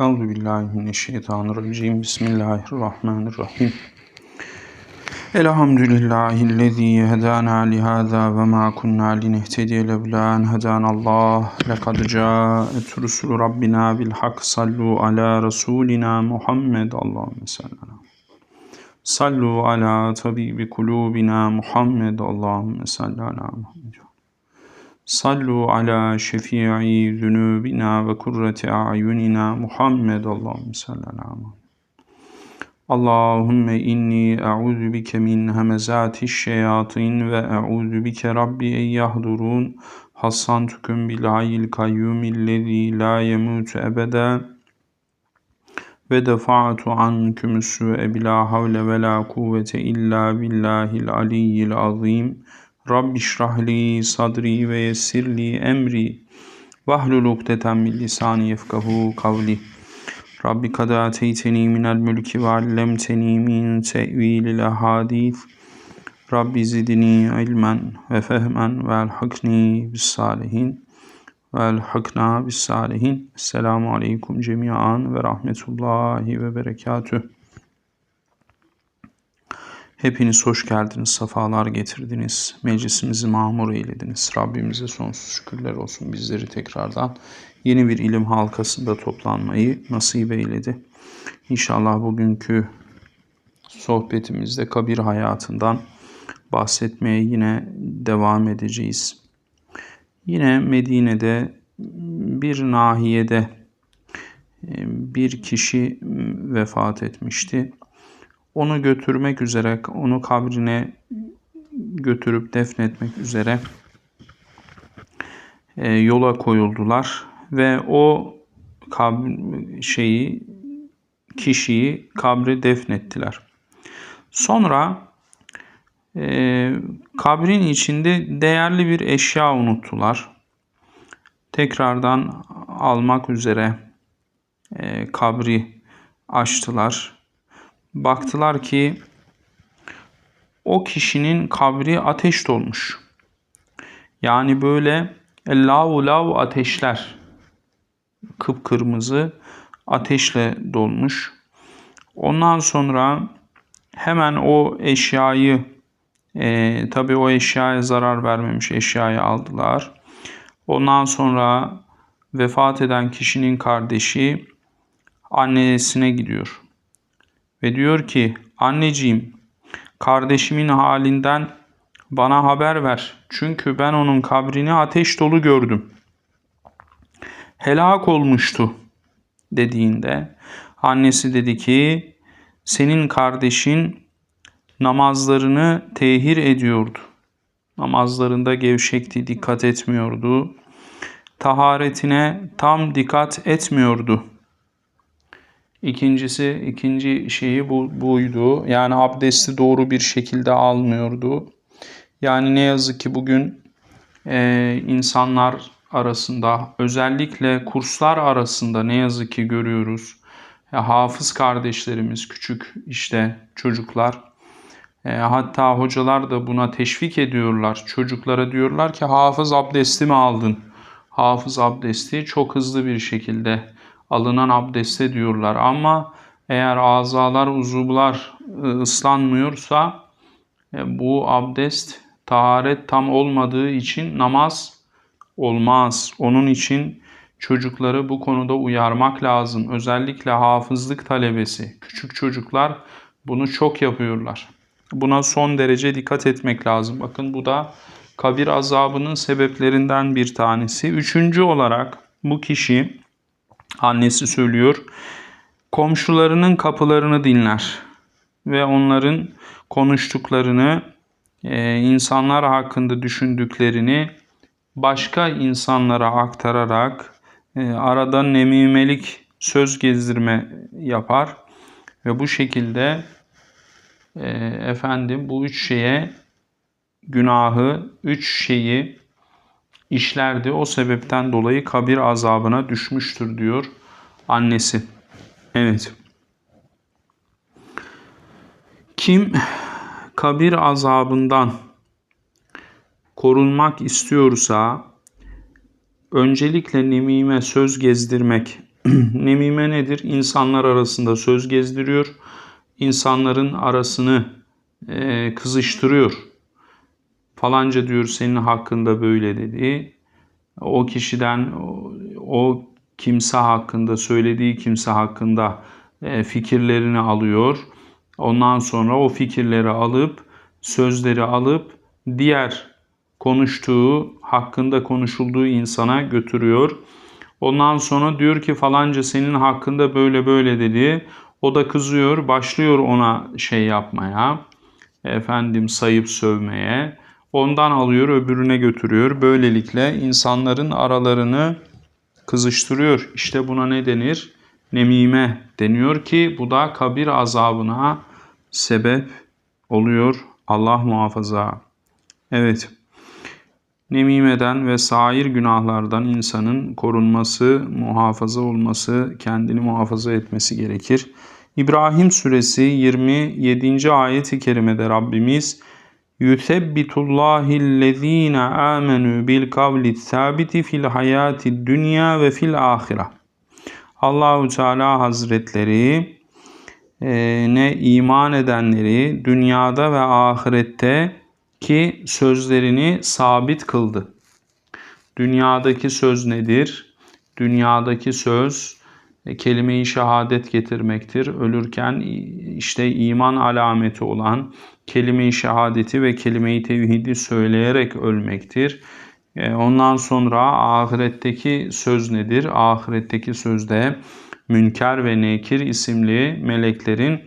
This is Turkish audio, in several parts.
Euzu billahi mineşşeytanirracim. Bismillahirrahmanirrahim. Elhamdülillahi'llezî hedâna lihâzâ ve mâ kunnâ linehtediye levlâ en hedânallâh. Lekad câet rusulü rabbina bil hak. Sallu ala Resulina Muhammed. Allahümme salli. Sallu ala tabibi kulubina Muhammed. Allahümme salli Muhammed. Sallu ala şefii zunubina ve kurreti a'yunina Muhammed. Allahümme salli. Allahümme inni e'udhu bike min hemezati şeyatin ve e'udhu bike rabbi en yahdurun. Hassantukum bil hayyil kayyumillezî la yemutu ebeda. Ve defa'tu ankum su'e bila havle ve la kuvvete illa billahil aliyyil azim. Rabbi şrahli sadri ve yessirli emri. Vahlul ukdeten min lisani yefkahu kavli. Rabbi kad ateyteni minel mülki ve allemteni min tevilil ahadith. Rabbi zidni ilmen ve fehmen ve elhakni bis salihin ve elhakna bis salihin. Selamu aleyküm cemiyan ve rahmetullahi ve berekatüh. Hepiniz hoş geldiniz, safalar getirdiniz. Meclisimizi mamur eylediniz. Rabbimize sonsuz şükürler olsun bizleri tekrardan yeni bir ilim halkasında toplanmayı nasip eyledi. İnşallah bugünkü sohbetimizde kabir hayatından bahsetmeye yine devam edeceğiz. Yine Medine'de bir nahiyede bir kişi vefat etmişti. Onu götürmek üzere, onu kabrine götürüp defnetmek üzere e, yola koyuldular ve o şeyi kişiyi kabre defnettiler. Sonra e, kabrin içinde değerli bir eşya unuttular. Tekrardan almak üzere e, kabri açtılar. Baktılar ki o kişinin kabri ateş dolmuş. Yani böyle lav lav ateşler kıpkırmızı ateşle dolmuş. Ondan sonra hemen o eşyayı e, tabi o eşyaya zarar vermemiş eşyayı aldılar. Ondan sonra vefat eden kişinin kardeşi annesine gidiyor. Ve diyor ki anneciğim kardeşimin halinden bana haber ver. Çünkü ben onun kabrini ateş dolu gördüm. Helak olmuştu dediğinde annesi dedi ki senin kardeşin namazlarını tehir ediyordu. Namazlarında gevşekti, dikkat etmiyordu. Taharetine tam dikkat etmiyordu. İkincisi, ikinci şeyi bu, buydu. Yani abdesti doğru bir şekilde almıyordu. Yani ne yazık ki bugün e, insanlar arasında, özellikle kurslar arasında ne yazık ki görüyoruz. Ya, hafız kardeşlerimiz, küçük işte çocuklar, e, hatta hocalar da buna teşvik ediyorlar. Çocuklara diyorlar ki hafız abdesti mi aldın? Hafız abdesti çok hızlı bir şekilde alınan abdeste diyorlar. Ama eğer azalar, uzuvlar e, ıslanmıyorsa e, bu abdest taharet tam olmadığı için namaz olmaz. Onun için çocukları bu konuda uyarmak lazım. Özellikle hafızlık talebesi, küçük çocuklar bunu çok yapıyorlar. Buna son derece dikkat etmek lazım. Bakın bu da kabir azabının sebeplerinden bir tanesi. Üçüncü olarak bu kişi annesi söylüyor. Komşularının kapılarını dinler ve onların konuştuklarını, e, insanlar hakkında düşündüklerini başka insanlara aktararak e, arada nemimelik söz gezdirme yapar ve bu şekilde e, efendim bu üç şeye günahı, üç şeyi işlerdi. O sebepten dolayı kabir azabına düşmüştür diyor annesi. Evet. Kim kabir azabından korunmak istiyorsa öncelikle nemime söz gezdirmek Nemime nedir? İnsanlar arasında söz gezdiriyor. İnsanların arasını e, kızıştırıyor. Falanca diyor senin hakkında böyle dedi. O kişiden o, kimse hakkında, söylediği kimse hakkında e, fikirlerini alıyor. Ondan sonra o fikirleri alıp, sözleri alıp diğer konuştuğu, hakkında konuşulduğu insana götürüyor. Ondan sonra diyor ki falanca senin hakkında böyle böyle dedi. O da kızıyor, başlıyor ona şey yapmaya. Efendim sayıp sövmeye. Ondan alıyor, öbürüne götürüyor. Böylelikle insanların aralarını kızıştırıyor. İşte buna ne denir? Nemime deniyor ki bu da kabir azabına sebep oluyor. Allah muhafaza. Evet. Nemimeden ve sair günahlardan insanın korunması, muhafaza olması, kendini muhafaza etmesi gerekir. İbrahim suresi 27. ayet-i kerimede Rabbimiz Yusebbitullahillezine amenu bil kavli sabiti fil hayati dünya ve fil ahire. Allahu Teala Hazretleri e, ne iman edenleri dünyada ve ahirette ki sözlerini sabit kıldı. Dünyadaki söz nedir? Dünyadaki söz kelime-i şehadet getirmektir. Ölürken işte iman alameti olan kelime-i şehadeti ve kelime-i tevhidi söyleyerek ölmektir. E, ondan sonra ahiretteki söz nedir? Ahiretteki sözde Münker ve Nekir isimli meleklerin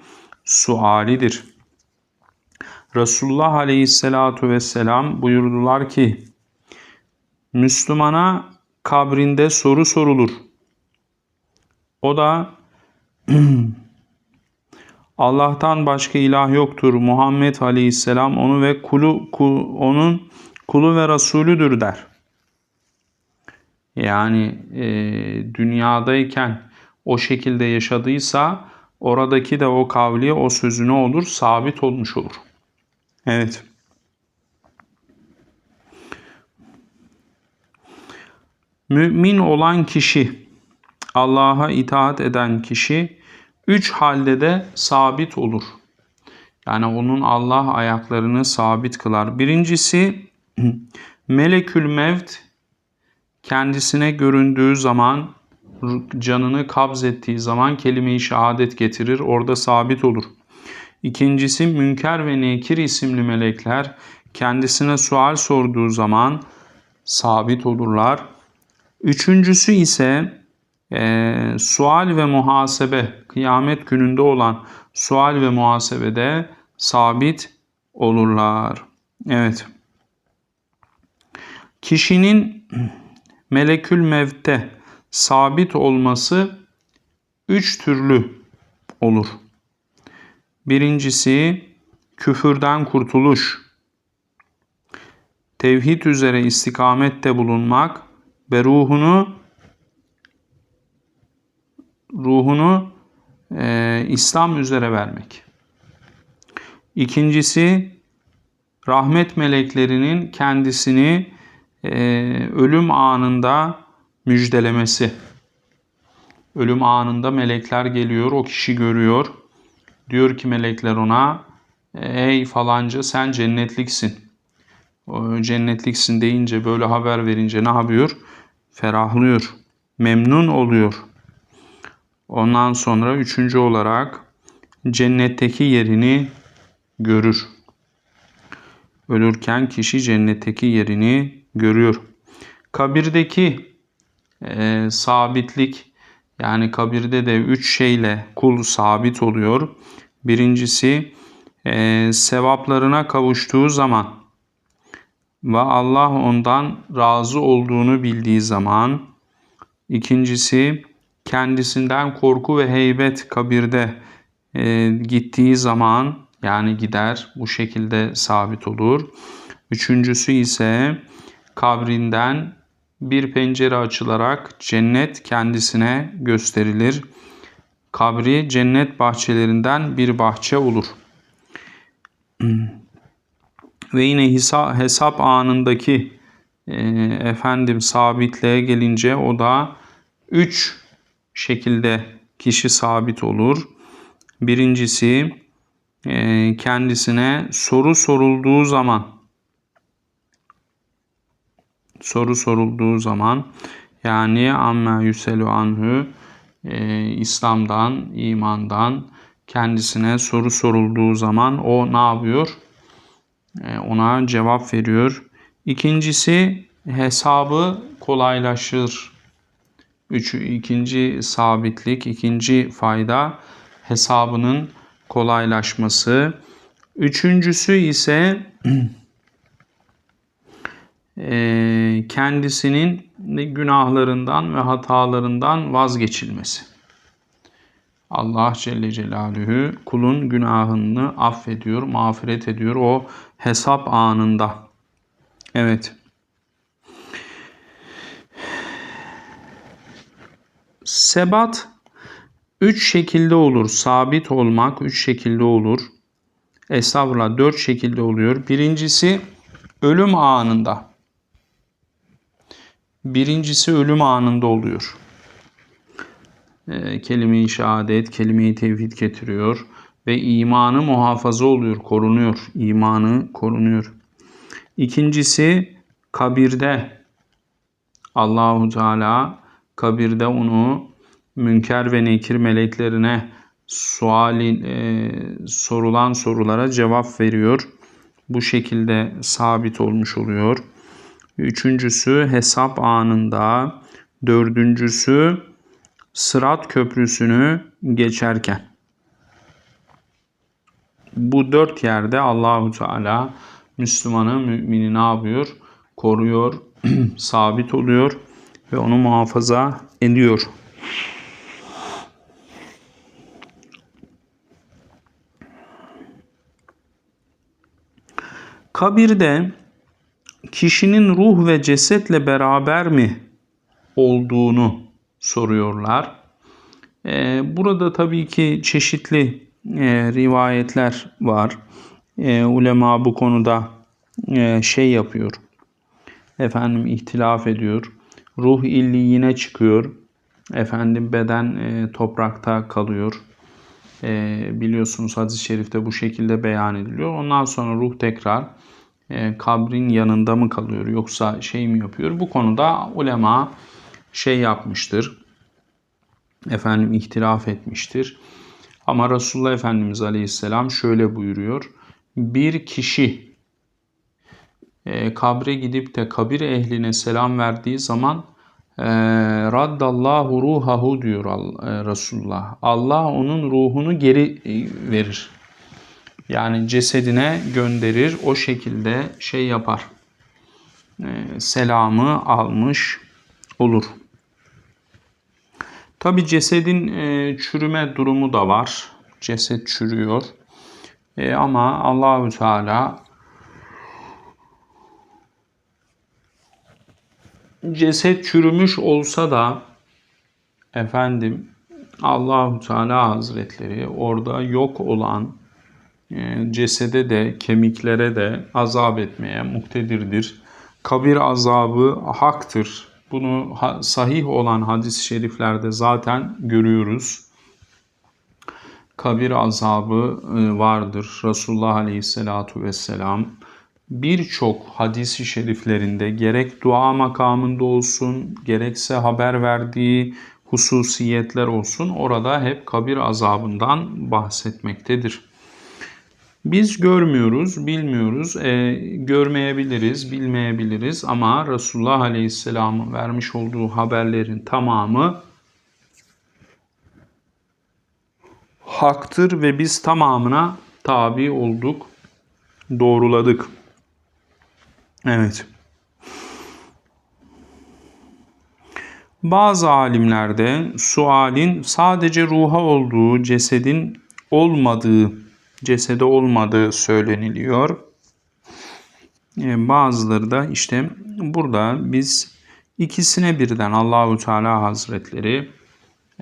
sualidir. Resulullah Aleyhisselatu Vesselam buyurdular ki Müslümana kabrinde soru sorulur. O da Allah'tan başka ilah yoktur. Muhammed Aleyhisselam onu ve kulu, kul, onun kulu ve Resulüdür der. Yani e, dünyadayken o şekilde yaşadıysa oradaki de o kavli, o sözü ne olur? Sabit olmuş olur. Evet. Mümin olan kişi, Allah'a itaat eden kişi üç halde de sabit olur. Yani onun Allah ayaklarını sabit kılar. Birincisi melekül mevt kendisine göründüğü zaman canını kabz ettiği zaman kelime-i şehadet getirir. Orada sabit olur. İkincisi Münker ve Nekir isimli melekler kendisine sual sorduğu zaman sabit olurlar. Üçüncüsü ise e, sual ve muhasebe kıyamet gününde olan sual ve muhasebede sabit olurlar. Evet. Kişinin melekül mevte sabit olması üç türlü olur. Birincisi küfürden kurtuluş. Tevhid üzere istikamette bulunmak ve ruhunu ruhunu e, İslam üzere vermek. İkincisi rahmet meleklerinin kendisini e, ölüm anında müjdelemesi. Ölüm anında melekler geliyor, o kişi görüyor Diyor ki melekler ona ey falanca sen cennetliksin. O cennetliksin deyince böyle haber verince ne yapıyor? Ferahlıyor. Memnun oluyor. Ondan sonra üçüncü olarak cennetteki yerini görür. Ölürken kişi cennetteki yerini görüyor. Kabirdeki e, sabitlik yani kabirde de üç şeyle kul sabit oluyor. Birincisi e, sevaplarına kavuştuğu zaman ve Allah ondan razı olduğunu bildiği zaman. İkincisi kendisinden korku ve heybet kabirde e, gittiği zaman yani gider bu şekilde sabit olur. Üçüncüsü ise kabrinden bir pencere açılarak cennet kendisine gösterilir. Kabri cennet bahçelerinden bir bahçe olur. Ve yine hesap, hesap anındaki e, efendim sabitliğe gelince o da üç şekilde kişi sabit olur. Birincisi e, kendisine soru sorulduğu zaman soru sorulduğu zaman yani amma yüselu anhu e, İslam'dan, imandan kendisine soru sorulduğu zaman o ne yapıyor? E, ona cevap veriyor. İkincisi hesabı kolaylaşır. Üçü, ikinci sabitlik, ikinci fayda hesabının kolaylaşması. Üçüncüsü ise e, kendisinin günahlarından ve hatalarından vazgeçilmesi. Allah Celle Celaluhu kulun günahını affediyor, mağfiret ediyor o hesap anında. Evet. Sebat üç şekilde olur. Sabit olmak üç şekilde olur. Estağfurullah dört şekilde oluyor. Birincisi ölüm anında. Birincisi ölüm anında oluyor. E, kelime-i şehadet, kelime-i tevhid getiriyor ve imanı muhafaza oluyor, korunuyor. İmanı korunuyor. İkincisi kabirde Allahu Teala kabirde onu münker ve nekir meleklerine suali e, sorulan sorulara cevap veriyor. Bu şekilde sabit olmuş oluyor. Üçüncüsü hesap anında. Dördüncüsü Sırat Köprüsü'nü geçerken. Bu dört yerde Allahu Teala Müslümanı, mümini ne yapıyor? Koruyor, sabit oluyor ve onu muhafaza ediyor. Kabirde kişinin ruh ve cesetle beraber mi olduğunu soruyorlar. Ee, burada tabii ki çeşitli e, rivayetler var. E, ulema bu konuda e, şey yapıyor. Efendim ihtilaf ediyor. Ruh illiğine çıkıyor. Efendim beden e, toprakta kalıyor. E, biliyorsunuz hadis-i şerifte bu şekilde beyan ediliyor. Ondan sonra ruh tekrar e, kabrin yanında mı kalıyor yoksa şey mi yapıyor? Bu konuda ulema şey yapmıştır. Efendim ihtilaf etmiştir. Ama Resulullah Efendimiz Aleyhisselam şöyle buyuruyor. Bir kişi e, kabre gidip de kabir ehline selam verdiği zaman e, raddallahu ruhahu diyor e, Resulullah. Allah onun ruhunu geri e, verir. Yani cesedine gönderir. O şekilde şey yapar. E, selamı almış olur. Tabi cesedin e, çürüme durumu da var. Ceset çürüyor. Ama Allahü Teala ceset çürümüş olsa da efendim Allahu Teala Hazretleri orada yok olan e, cesede de kemiklere de azap etmeye muktedirdir. Kabir azabı haktır. Bunu sahih olan hadis-i şeriflerde zaten görüyoruz. Kabir azabı e, vardır. Resulullah Aleyhisselatu Vesselam birçok hadisi şeriflerinde gerek dua makamında olsun, gerekse haber verdiği hususiyetler olsun orada hep kabir azabından bahsetmektedir. Biz görmüyoruz, bilmiyoruz, e, görmeyebiliriz, bilmeyebiliriz ama Resulullah Aleyhisselam'ın vermiş olduğu haberlerin tamamı haktır ve biz tamamına tabi olduk, doğruladık. Evet. Bazı alimlerde sualin sadece ruha olduğu, cesedin olmadığı, cesede olmadığı söyleniliyor. Ee, bazıları da işte burada biz ikisine birden Allahu Teala Hazretleri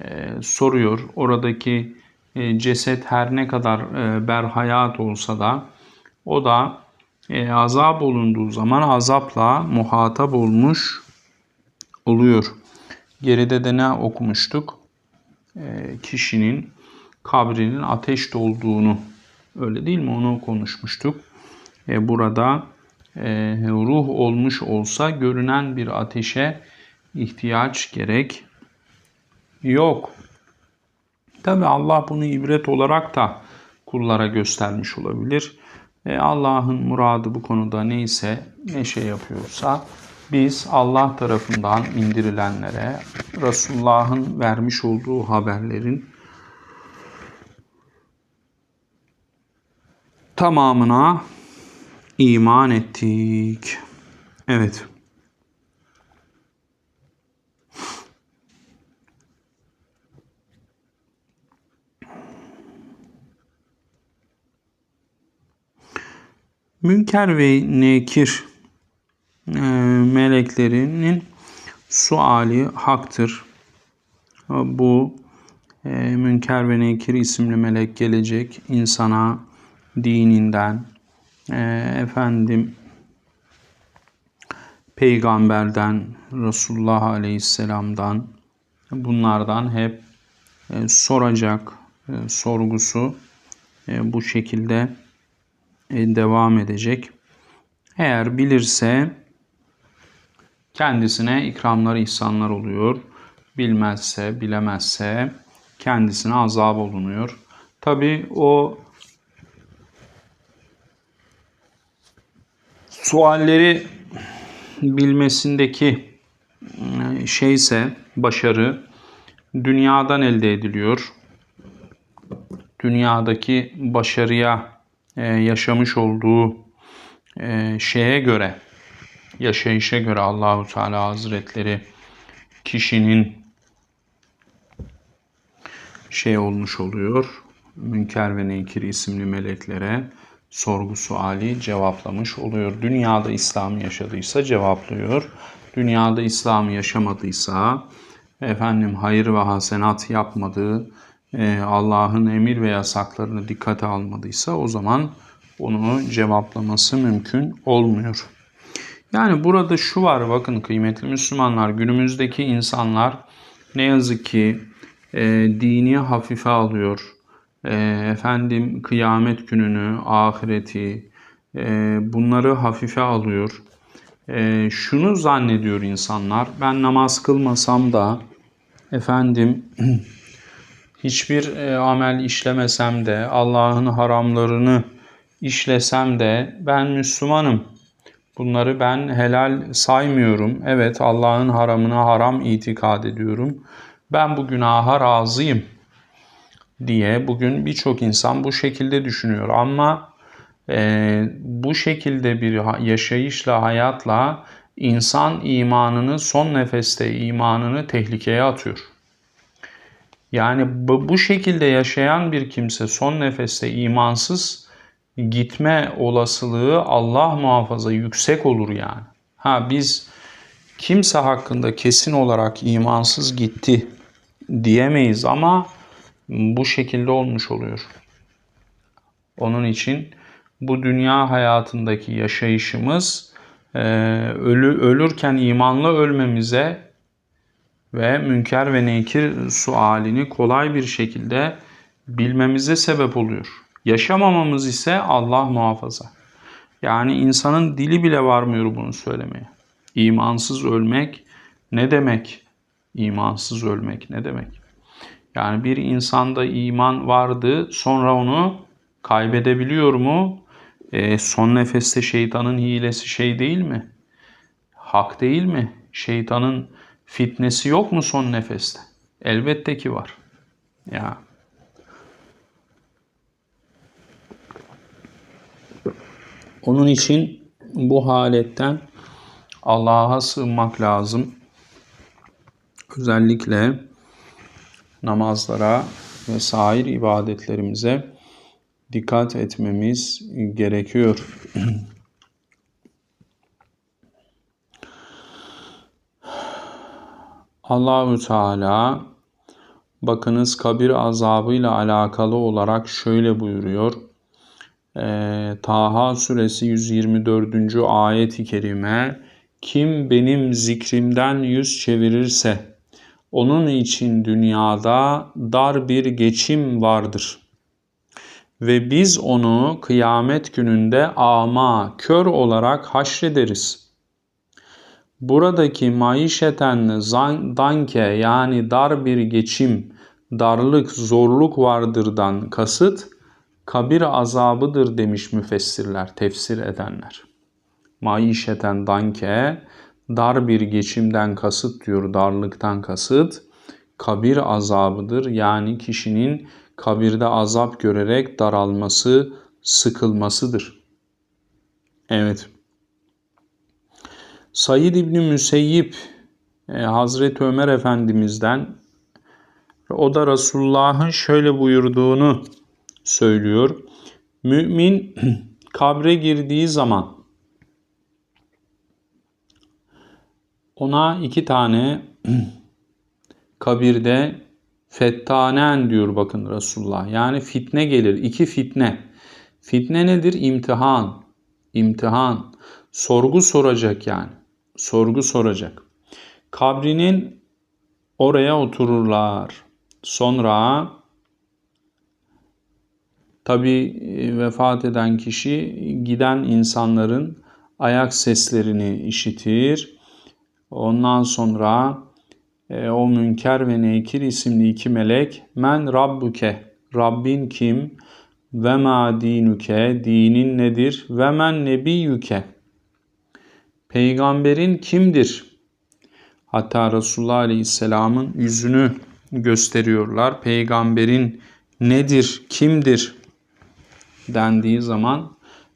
e, soruyor. Oradaki e, ceset her ne kadar e, berhayat olsa da o da e, azap olunduğu zaman azapla muhatap olmuş oluyor. Geride de ne okumuştuk? e, kişinin kabrinin ateş dolduğunu öyle değil mi onu konuşmuştuk. E, burada e, ruh olmuş olsa görünen bir ateşe ihtiyaç gerek yok. Tabi Allah bunu ibret olarak da kullara göstermiş olabilir. E, Allah'ın muradı bu konuda neyse, ne şey yapıyorsa biz Allah tarafından indirilenlere, Resulullah'ın vermiş olduğu haberlerin tamamına iman ettik. Evet. Münker ve Nekir e, meleklerinin suali haktır. Bu e, Münker ve Nekir isimli melek gelecek insana dininden, e, efendim peygamberden, Resulullah Aleyhisselam'dan bunlardan hep e, soracak e, sorgusu e, bu şekilde devam edecek. Eğer bilirse kendisine ikramlar, ihsanlar oluyor. Bilmezse, bilemezse kendisine azap olunuyor. Tabi o sualleri bilmesindeki e, şeyse başarı dünyadan elde ediliyor. Dünyadaki başarıya e, yaşamış olduğu e, şeye göre, yaşayışa göre Allahu Teala Hazretleri kişinin şey olmuş oluyor. Münker ve Nekir isimli meleklere sorgu suali cevaplamış oluyor. Dünyada İslam'ı yaşadıysa cevaplıyor. Dünyada İslam'ı yaşamadıysa efendim hayır ve hasenat yapmadığı Allah'ın emir ve yasaklarını dikkate almadıysa o zaman onu cevaplaması mümkün olmuyor. Yani burada şu var bakın kıymetli Müslümanlar günümüzdeki insanlar ne yazık ki e, dini hafife alıyor. E, efendim kıyamet gününü, ahireti e, bunları hafife alıyor. E, şunu zannediyor insanlar ben namaz kılmasam da efendim hiçbir e, amel işlemesem de Allah'ın haramlarını işlesem de ben Müslümanım. Bunları ben helal saymıyorum. Evet Allah'ın haramına haram itikad ediyorum. Ben bu günaha razıyım diye bugün birçok insan bu şekilde düşünüyor. Ama e, bu şekilde bir yaşayışla, hayatla insan imanını son nefeste imanını tehlikeye atıyor. Yani bu, bu şekilde yaşayan bir kimse son nefeste imansız gitme olasılığı Allah muhafaza yüksek olur yani. Ha biz kimse hakkında kesin olarak imansız gitti diyemeyiz ama bu şekilde olmuş oluyor. Onun için bu dünya hayatındaki yaşayışımız e, ölü ölürken imanlı ölmemize ve münker ve nekir sualini kolay bir şekilde bilmemize sebep oluyor. Yaşamamamız ise Allah muhafaza. Yani insanın dili bile varmıyor bunu söylemeye. İmansız ölmek ne demek? İmansız ölmek ne demek? Yani bir insanda iman vardı sonra onu kaybedebiliyor mu? E, son nefeste şeytanın hilesi şey değil mi? Hak değil mi? Şeytanın fitnesi yok mu son nefeste? Elbette ki var. Ya. Onun için bu haletten Allah'a sığınmak lazım. Özellikle namazlara ve sair ibadetlerimize dikkat etmemiz gerekiyor. Allahü Teala bakınız kabir azabıyla alakalı olarak şöyle buyuruyor. Ee, Taha suresi 124. ayet-i kerime kim benim zikrimden yüz çevirirse Onun için dünyada dar bir geçim vardır. Ve biz onu kıyamet gününde ama, kör olarak haşrederiz. Buradaki maişeten danke yani dar bir geçim, darlık, zorluk vardırdan kasıt kabir azabıdır demiş müfessirler, tefsir edenler. Maişeten danke dar bir geçimden kasıt diyor, darlıktan kasıt kabir azabıdır. Yani kişinin kabirde azap görerek daralması, sıkılmasıdır. Evet. Said İbni Müseyyip e, Hazreti Ömer Efendimiz'den o da Resulullah'ın şöyle buyurduğunu söylüyor. Mümin kabre girdiği zaman ona iki tane kabirde fettanen diyor bakın Resulullah. Yani fitne gelir. iki fitne. Fitne nedir? İmtihan. İmtihan. Sorgu soracak yani. Sorgu soracak. Kabrinin oraya otururlar. Sonra tabi vefat eden kişi giden insanların ayak seslerini işitir. Ondan sonra e, o Münker ve Nekir isimli iki melek men rabbuke Rabbin kim ve ma dinuke dinin nedir ve men nebiyyüke peygamberin kimdir? Hatta Resulullah Aleyhisselam'ın yüzünü gösteriyorlar. Peygamberin nedir, kimdir dendiği zaman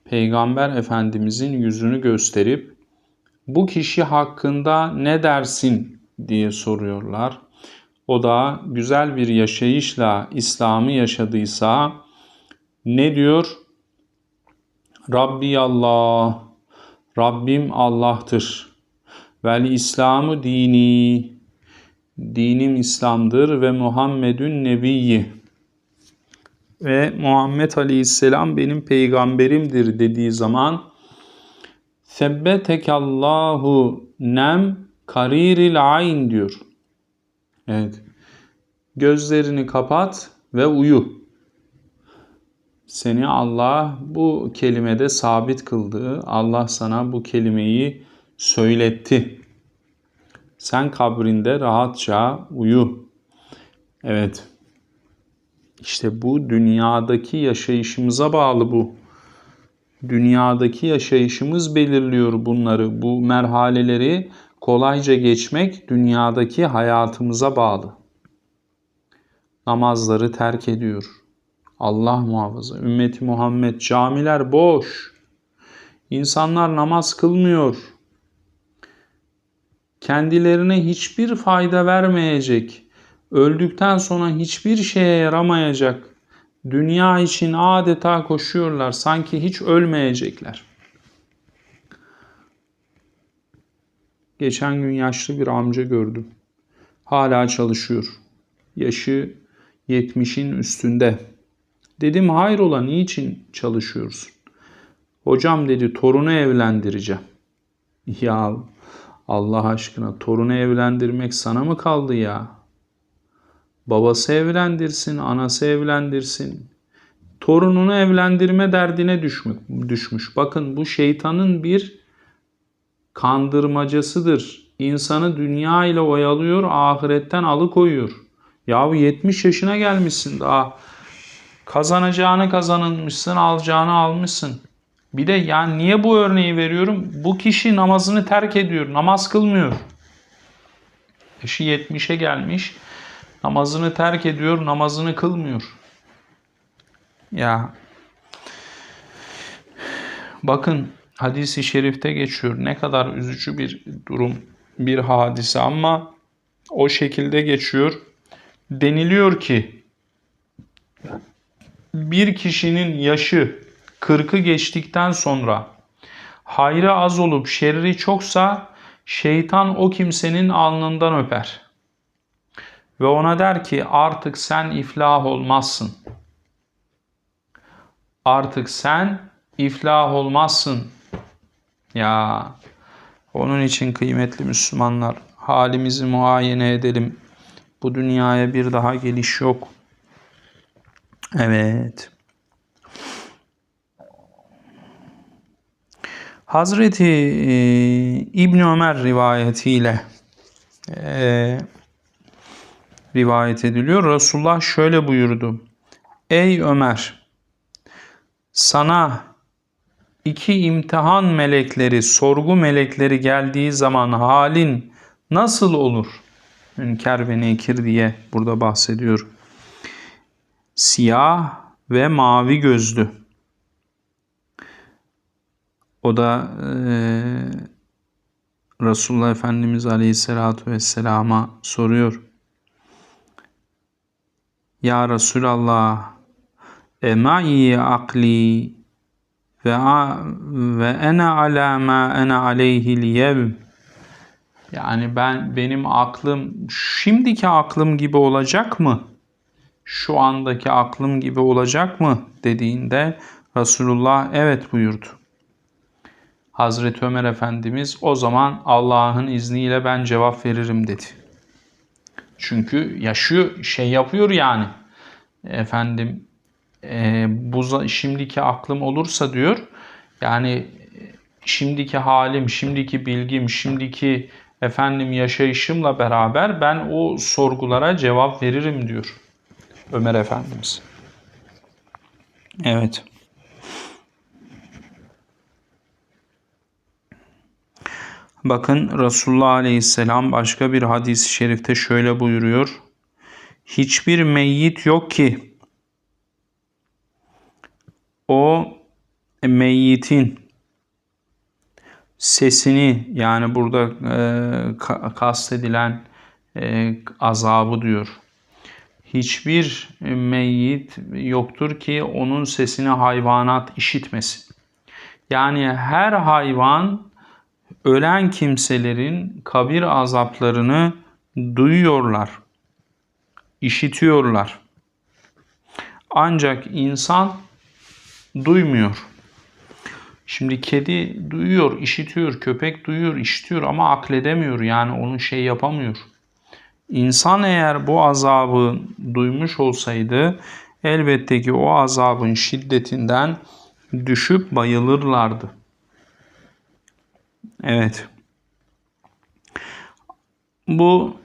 Peygamber Efendimizin yüzünü gösterip bu kişi hakkında ne dersin diye soruyorlar. O da güzel bir yaşayışla İslam'ı yaşadıysa ne diyor? Rabbi Allah, Rabbim Allah'tır. Vel İslamı dini, dinim İslam'dır ve Muhammedün Nebiyyi. Ve Muhammed Aleyhisselam benim peygamberimdir dediği zaman Sebbetekallahu nem kariril ayn diyor. Evet. Gözlerini kapat ve uyu. Seni Allah bu kelimede sabit kıldı. Allah sana bu kelimeyi söyletti. Sen kabrinde rahatça uyu. Evet. İşte bu dünyadaki yaşayışımıza bağlı bu. Dünyadaki yaşayışımız belirliyor bunları. Bu merhaleleri kolayca geçmek dünyadaki hayatımıza bağlı. Namazları terk ediyor. Allah muhafaza. Ümmeti Muhammed camiler boş. İnsanlar namaz kılmıyor. Kendilerine hiçbir fayda vermeyecek, öldükten sonra hiçbir şeye yaramayacak dünya için adeta koşuyorlar. Sanki hiç ölmeyecekler. Geçen gün yaşlı bir amca gördüm. Hala çalışıyor. Yaşı 70'in üstünde. Dedim hayrola niçin çalışıyorsun? Hocam dedi torunu evlendireceğim. Ya Allah aşkına torunu evlendirmek sana mı kaldı ya? Babası evlendirsin, anası evlendirsin. Torununu evlendirme derdine düşmüş. düşmüş. Bakın bu şeytanın bir kandırmacasıdır. İnsanı dünya ile oyalıyor, ahiretten alıkoyuyor. Yahu 70 yaşına gelmişsin daha. Kazanacağını kazanılmışsın, alacağını almışsın. Bir de yani niye bu örneği veriyorum? Bu kişi namazını terk ediyor, namaz kılmıyor. Yaşı 70'e gelmiş, namazını terk ediyor, namazını kılmıyor. Ya bakın hadisi şerifte geçiyor. Ne kadar üzücü bir durum, bir hadise ama o şekilde geçiyor. Deniliyor ki bir kişinin yaşı 40'ı geçtikten sonra hayrı az olup şerri çoksa şeytan o kimsenin alnından öper. Ve ona der ki artık sen iflah olmazsın. Artık sen iflah olmazsın. Ya onun için kıymetli Müslümanlar halimizi muayene edelim. Bu dünyaya bir daha geliş yok. Evet. Hazreti e, İbn Ömer rivayetiyle e, rivayet ediliyor. Resulullah şöyle buyurdu. Ey Ömer sana iki imtihan melekleri, sorgu melekleri geldiği zaman halin nasıl olur? Münker ve Nekir diye burada bahsediyor. Siyah ve mavi gözlü. O da e, Resulullah Efendimiz Aleyhisselatü Vesselam'a soruyor. Ya Resulallah ema'i akli ve ve ene ala ma ene aleyhi liyevm yani ben benim aklım şimdiki aklım gibi olacak mı? Şu andaki aklım gibi olacak mı dediğinde Resulullah evet buyurdu. Hazreti Ömer Efendimiz o zaman Allah'ın izniyle ben cevap veririm dedi. Çünkü yaşıyor, şey yapıyor yani. Efendim e, bu şimdiki aklım olursa diyor. Yani şimdiki halim, şimdiki bilgim, şimdiki efendim yaşayışımla beraber ben o sorgulara cevap veririm diyor Ömer Efendimiz. Evet. Bakın Resulullah Aleyhisselam başka bir hadis-i şerifte şöyle buyuruyor. Hiçbir meyyit yok ki o meyyitin sesini yani burada e, kastedilen e, azabı diyor. Hiçbir meyyit yoktur ki onun sesini hayvanat işitmesin. Yani her hayvan ölen kimselerin kabir azaplarını duyuyorlar, işitiyorlar. Ancak insan duymuyor. Şimdi kedi duyuyor, işitiyor, köpek duyuyor, işitiyor ama akledemiyor. Yani onu şey yapamıyor. İnsan eğer bu azabı duymuş olsaydı elbette ki o azabın şiddetinden düşüp bayılırlardı. Evet. Bu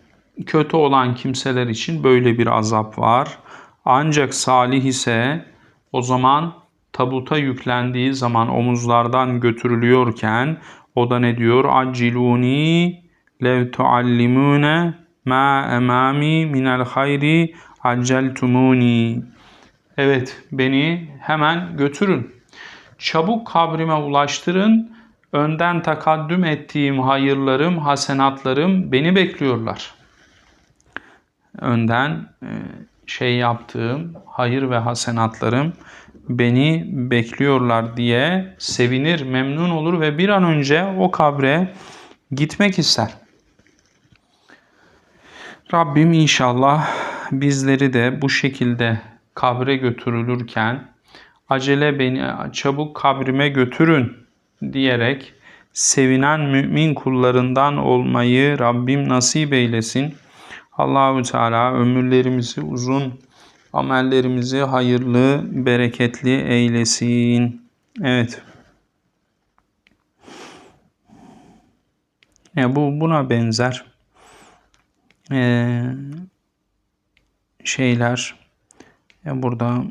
kötü olan kimseler için böyle bir azap var. Ancak salih ise o zaman tabuta yüklendiği zaman omuzlardan götürülüyorken o da ne diyor? Acciluni lev tuallimune ma emami minel hayri acceltumuni. Evet beni hemen götürün. Çabuk kabrime ulaştırın. Önden takaddüm ettiğim hayırlarım, hasenatlarım beni bekliyorlar. Önden e, şey yaptığım hayır ve hasenatlarım beni bekliyorlar diye sevinir, memnun olur ve bir an önce o kabre gitmek ister. Rabbim inşallah bizleri de bu şekilde kabre götürülürken acele beni çabuk kabrime götürün diyerek sevinen mümin kullarından olmayı Rabbim nasip eylesin. Allahü Teala ömürlerimizi uzun amellerimizi hayırlı, bereketli eylesin. Evet. Ya bu buna benzer ee, şeyler ya burada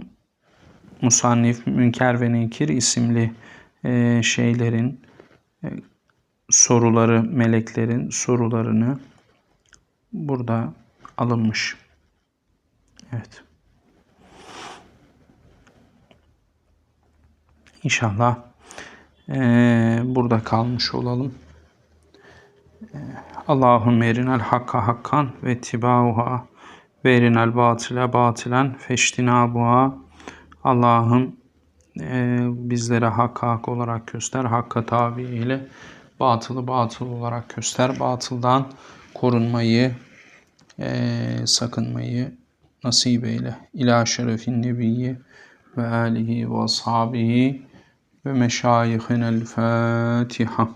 Musannif Münker ve Nekir isimli e, şeylerin e, soruları, meleklerin sorularını burada alınmış. Evet. İnşallah e, burada kalmış olalım. Allahümme erinel hakka hakkan ve tibauha ve erinel batile batilen feştinabuha Allah'ım e, bizlere hakka hak olarak göster, hakka tabi ile batılı batıl olarak göster, batıldan korunmayı, e, sakınmayı nasip eyle. İlâ şerefin nebiyyi ve alihi ve ashabihi ve meşayihinel Fatiha.